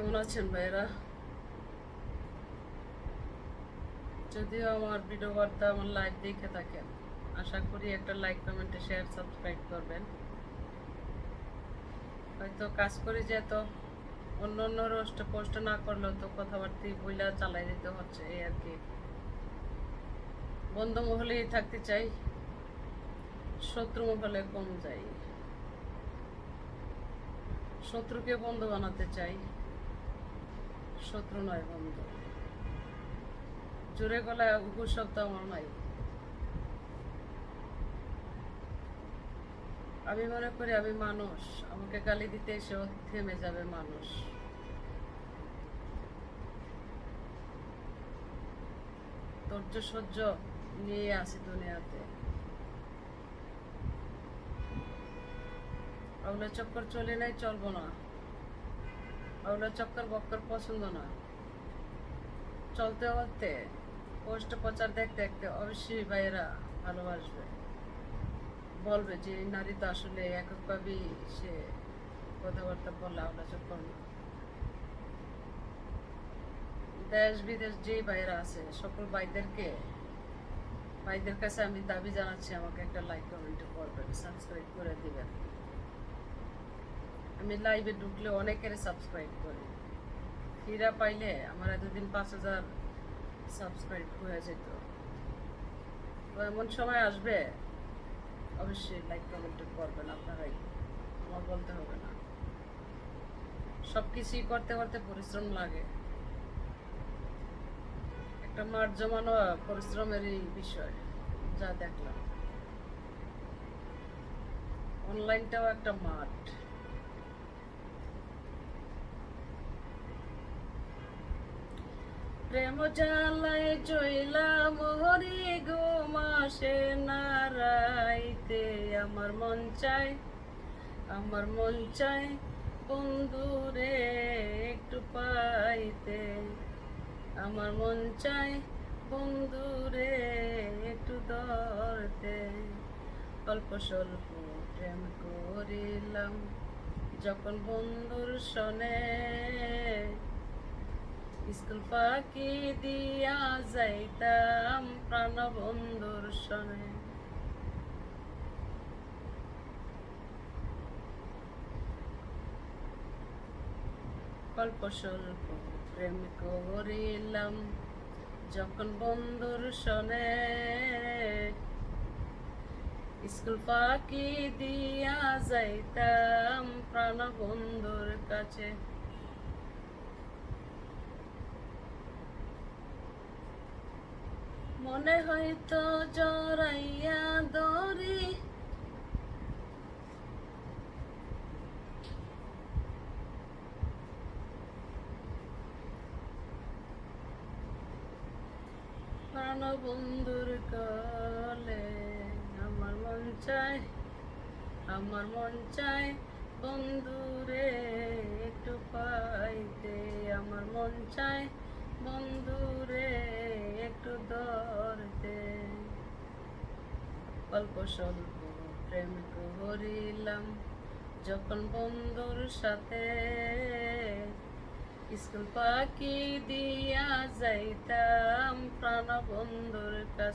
কেমন আছেন ভাইরা যদিও আমার ভিডিও বার্তা আমার লাইভ দেখে থাকেন, আশা করি একটা লাইক কমেন্টে শেয়ার সাবস্ক্রাইব করবেন। হয়তো কাজ করি যে তো অন্য অন্য রোস্ট পোস্ট না করলেও তো কথাবার্তি বইলা চালাই দিতে হচ্ছে, এই আর কি। বন্ধু মহলেই থাকতে চাই, শত্রু মহলে কম যাই। শত্রুকে বন্ধু বানাতে চাই। শত্রু নয় বন্ধু। জোরে গলায় উকুর শব্দ আমার নাই। আমি মনে করি আমি মানুষ। আমাকে গালি দিতে এসেও থেমে যাবে মানুষ। ধৈর্য সহ্য নিয়ে আসি দুনিয়াতে। আউলা চক্কর চলে নাই, চলবো না। আউলা চক্কর বক্কর পছন্দ নয়। চলতে চলতে পোস্ট প্রচার দেখতে দেখতে অবশ্যই ভাইয়েরা ভালোবাসবে। বলবে যে নারী তো আসলে এককভাবেই সে কথাবার্তা বলে চক্কর না। দেশ, বিদেশ যে ভাইয়েরা আছে, সকল ভাইদেরকে, ভাইদের কাছে আমি দাবি জানাচ্ছি, আমাকে একটা লাইক কমেন্ট করবেন সাবস্ক্রাইব করে দিবেন আমি লাইভে ঢুকলে অনেকের সাবস্ক্রাইব করি। ফিরা পাইলে আমার এতদিন পাঁচ হাজার সাবস্ক্রাইব হয়ে যেত। তো এমন সময় আসবে, অবশ্যই লাইক কমেন্ট করবেন আপনারাই। আমার বলতে হবে না। সব কিছুই করতে করতে পরিশ্রম লাগে। একটা মাঠ জমানো পরিশ্রমেরই বিষয়, যা দেখলাম। অনলাইনটাও একটা মাঠ। প্রেম জালায় জইলা মোহরি গো মাসে নারাইতে। আমার মন চাই আমার মন চাই বন্ধুরে একটু পাইতে। আমার মন চাই বন্ধুরে একটু ধরতে। অল্প স্বল্প প্রেম করিলাম, যখন বন্ধুর সনে স্কুল দিয়া যাইতাম প্রাণ বন্ধুর সনে অল্প স্বল্প প্রেম করিলাম যখন বন্ধুর সনে। স্কুল পাখি দিয়া যাইতাম প্রাণ বন্ধুর কাছে। মনে হয়তো জড়াইয়া দড়ি। প্রাণ বন্ধুর কলে আমার মন চায়, আমার মন চায় বন্ধুরে একটু পাইতে। আমার মন চায় বন্ধুরে, একটু ধরতে অল্প স্বল্প প্রেম করিলাম যখন বন্ধুর সাথে। স্কুল পাখি দিয়া যাইতাম প্রাণ বন্ধুর কাছে।